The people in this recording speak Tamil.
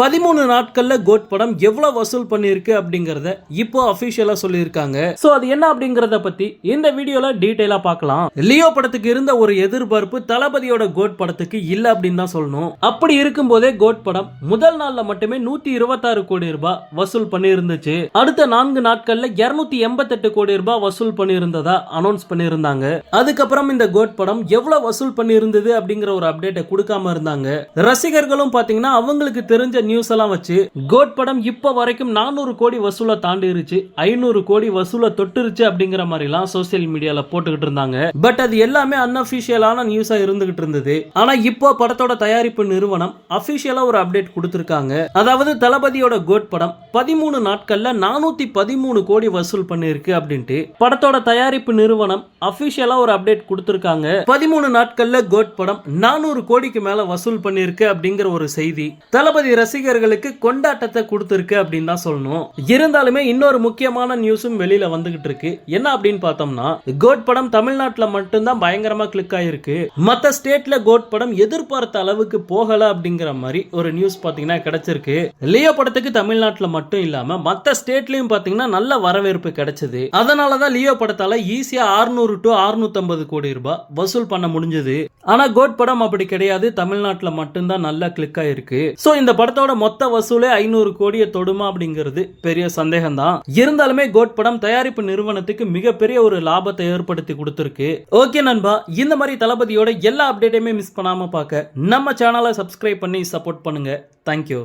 பதிமூணு நாட்கள்ல கோட் படம் எவ்வளவு வசூல் பண்ணியிருக்கு அப்படிங்கறத இப்போ அபிஷியலா சொல்லியிருக்காங்க. சோ அது என்ன அப்படிங்கறத பத்தி இந்த வீடியோல டீடைலா பார்க்கலாம். லியோ படத்துக்கு இருந்த ஒரு எதிர்பார்ப்பு தளபதியோட கோட் படத்துக்கு இல்ல அப்படின்னு தான் சொல்லணும். அப்படி இருக்கும் போதே கோட் படம் முதல் நாள்ல மட்டுமே நூத்தி இருபத்தாறு கோடி ரூபாய் வசூல் பண்ணி இருந்துச்சு அடுத்த நான்கு நாட்கள்ல இருநூத்தி எண்பத்தெட்டு கோடி ரூபாய் வசூல் பண்ணி இருந்ததா அனௌன்ஸ் பண்ணியிருந்தாங்க. அதுக்கப்புறம் இந்த கோட் படம் எவ்வளவு வசூல் பண்ணி இருந்தது அப்படிங்கிற ஒரு அப்டேட்டை கொடுக்காம இருந்தாங்க. ரசிகர்களும் பாத்தீங்கன்னா அவங்களுக்கு தெரிஞ்ச நியூஸ் எல்லாம் வச்சு கோட் படம் இப்போ வரைக்கும் நானூறு கோடி வசூலை தாண்டிருச்சு ஐநூறு கோடி வசூலை தொட்டுருச்சு அப்படிங்கிற மாதிரி எல்லாம் சோசியல் மீடியால போட்டுக்கிட்டு இருந்தாங்க. பட் அது எல்லாமே அன்அபிஷியலான நியூஸா இருந்துகிட்டு இருந்தது. ஆனா இப்போ படத்தோட தயாரிப்பு நிறுவனம் அபிஷியலா ஒரு அப்டேட் கொடுத்திருக்காங்க. அதாவது தளபதியோட கோட் படம் பதிமூணு நாட்கள்ல நானூத்தி பதிமூணு கோடி வசூல் பண்ணிருக்கு அப்படின்ட்டு படத்தோட தயாரிப்பு நிறுவனம் அபிஷியலா ஒரு அப்டேட் கொடுத்திருக்காங்க. பதிமூணு நாட்கள்ல கோட் படம் நானூறு கோடிக்கு மேல வசூல் பண்ணிருக்கு அப்படிங்கிற ஒரு செய்தி. தளபதி ரசி ரசிகர்களுக்கு கொண்டாட்டத்தை கொடுத்திருக்கு அப்படின்னு தான் சொல்லணும். இருந்தாலுமே இன்னொரு முக்கியமான நியூஸும் வெளியில வந்துகிட்டு இருக்கு. என்ன அப்படின்னு பார்த்தோம்னா கோட் படம் தமிழ்நாட்டுல மட்டும்தான் பயங்கரமா கிளிக் ஆயிருக்கு. மத்த ஸ்டேட்ல கோட் படம் எதிர்பார்த்த அளவுக்கு போகல அப்படிங்கிற மாதிரி ஒரு நியூஸ் பாத்தீங்கன்னா கிடைச்சிருக்கு. லியோ படத்துக்கு தமிழ்நாட்டுல மட்டும் இல்லாம மத்த ஸ்டேட்லயும் பாத்தீங்கன்னா நல்ல வரவேற்பு கிடைச்சது. அதனாலதான் லியோ படத்தால ஈஸியா 600 டு 650 கோடி ரூபாய் வசூல் பண்ண முடிஞ்சது. ஆனா கோட் படம் அப்படி கிடையாது. தமிழ்நாட்டுல மட்டும்தான் நல்லா கிளிக் ஆயிருக்கு. சோ இந்த படத்தை படத்தோட மொத்த வசூலே ஐநூறு கோடியை தொடுமா அப்படிங்கிறது பெரிய சந்தேகம் தான் இருந்தாலுமே கோட் படம் தயாரிப்பு நிறுவனத்துக்கு மிகப்பெரிய ஒரு லாபத்தை ஏற்படுத்தி கொடுத்திருக்கு. ஓகே நண்பா இந்த மாதிரி தளபதியோட எல்லா அப்டேட்டையுமே மிஸ் பண்ணாம பார்க்க நம்ம சேனலை சப்ஸ்கிரைப் பண்ணி சப்போர்ட் பண்ணுங்க. தேங்க்யூ